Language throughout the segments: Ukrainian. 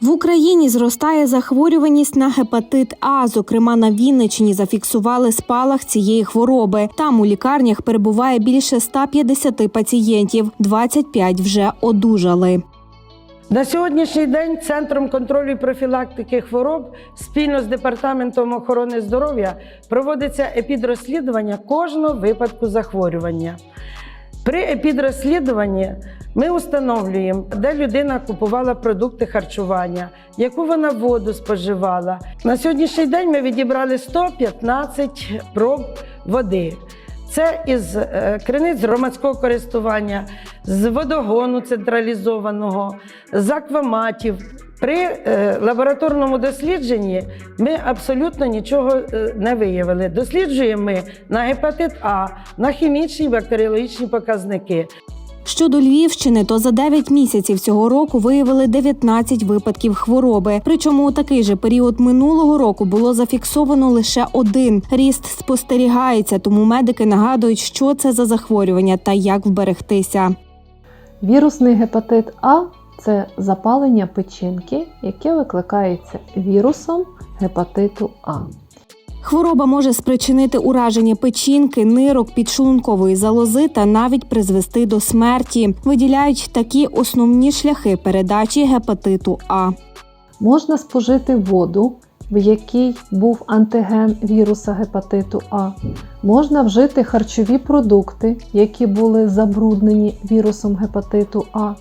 В Україні зростає захворюваність на гепатит А. Зокрема, на Вінниччині зафіксували спалах цієї хвороби. Там у лікарнях перебуває більше 150 пацієнтів, 25 вже одужали. На сьогоднішній день Центром контролю і профілактики хвороб спільно з департаментом охорони здоров'я проводиться епідрозслідування кожного випадку захворювання. При епідрозслідуванні ми встановлюємо, де людина купувала продукти харчування, яку вона воду споживала. На сьогоднішній день ми відібрали 115 проб води. Це із е, криниць громадського користування, з водогону централізованого, з акваматів. При е, лабораторному дослідженні ми абсолютно нічого е, не виявили. Досліджуємо ми на гепатит А, на хімічні бактеріологічні показники. Щодо Львівщини, то за 9 місяців цього року виявили 19 випадків хвороби. Причому у такий же період минулого року було зафіксовано лише один. Ріст спостерігається, тому медики нагадують, що це за захворювання та як вберегтися. Вірусний гепатит А це запалення печінки, яке викликається вірусом гепатиту А. Хвороба може спричинити ураження печінки, нирок, підшлункової залози та навіть призвести до смерті. Виділяють такі основні шляхи передачі гепатиту А. Можна спожити воду, в якій був антиген віруса гепатиту А. Можна вжити харчові продукти, які були забруднені вірусом гепатиту А.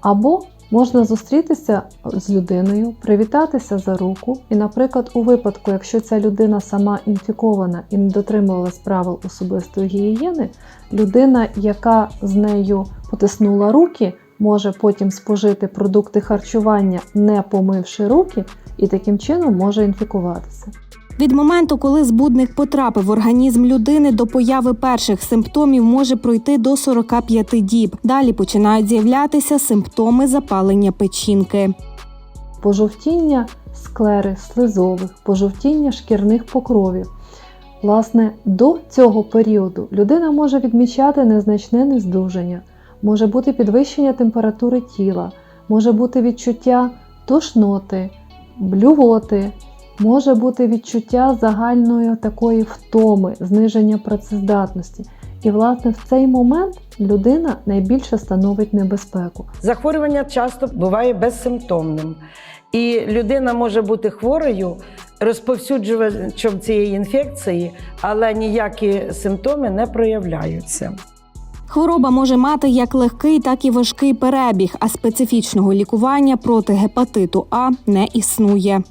Або можна зустрітися з людиною, привітатися за руку, і, наприклад, у випадку, якщо ця людина сама інфікована і не дотримувалась правил особистої гігієни, людина, яка з нею потиснула руки, може потім спожити продукти харчування, не помивши руки, і таким чином може інфікуватися. Від моменту, коли збудник потрапив в організм людини, до появи перших симптомів може пройти до 45 діб. Далі починають з'являтися симптоми запалення печінки. пожовтіння склери слизових, пожовтіння шкірних покровів. Власне, до цього періоду людина може відмічати незначне нездужання, може бути підвищення температури тіла, може бути відчуття тошноти, блювоти, може бути відчуття загальної такої втоми, зниження працездатності. І, власне, в цей момент людина найбільше становить небезпеку. Захворювання часто буває безсимптомним, і людина може бути хворою, розповсюджувачем цієї інфекції, але ніякі симптоми не проявляються. Хвороба може мати як легкий, так і важкий перебіг, а специфічного лікування проти гепатиту А не існує.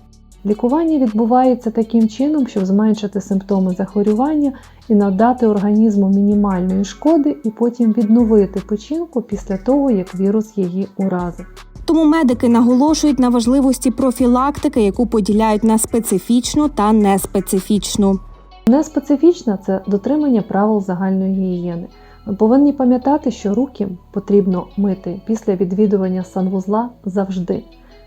Лікування відбувається таким чином, щоб зменшити симптоми захворювання і надати організму мінімальної шкоди, і потім відновити печінку після того, як вірус її уразив. Тому медики наголошують на важливості профілактики, яку поділяють на специфічну та неспецифічну. Неспецифічна це дотримання правил загальної гігієни. Ми повинні пам'ятати, що руки потрібно мити після відвідування санвузла завжди,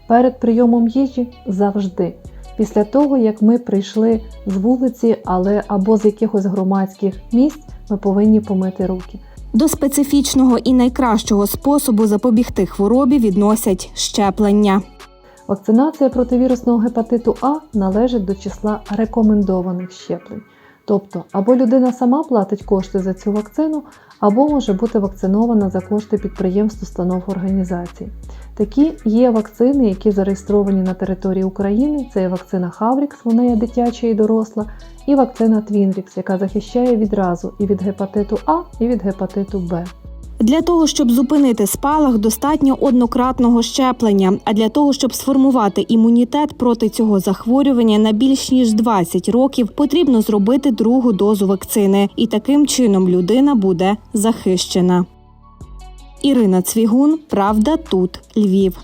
перед прийомом їжі завжди. Після того, як ми прийшли з вулиці, але або з якихось громадських місць, ми повинні помити руки. До специфічного і найкращого способу запобігти хворобі відносять щеплення. Вакцинація проти вірусного гепатиту А належить до числа рекомендованих щеплень. Тобто, або людина сама платить кошти за цю вакцину, або може бути вакцинована за кошти підприємств, установ організацій. Такі є вакцини, які зареєстровані на території України. Це є вакцина Хаврікс, вона є дитяча і доросла, і вакцина Твінрікс, яка захищає відразу і від гепатиту А, і від гепатиту Б. Для того, щоб зупинити спалах, достатньо однократного щеплення. А для того, щоб сформувати імунітет проти цього захворювання на більш ніж 20 років, потрібно зробити другу дозу вакцини, і таким чином людина буде захищена. Ірина Цвігун, Правда, тут Львів.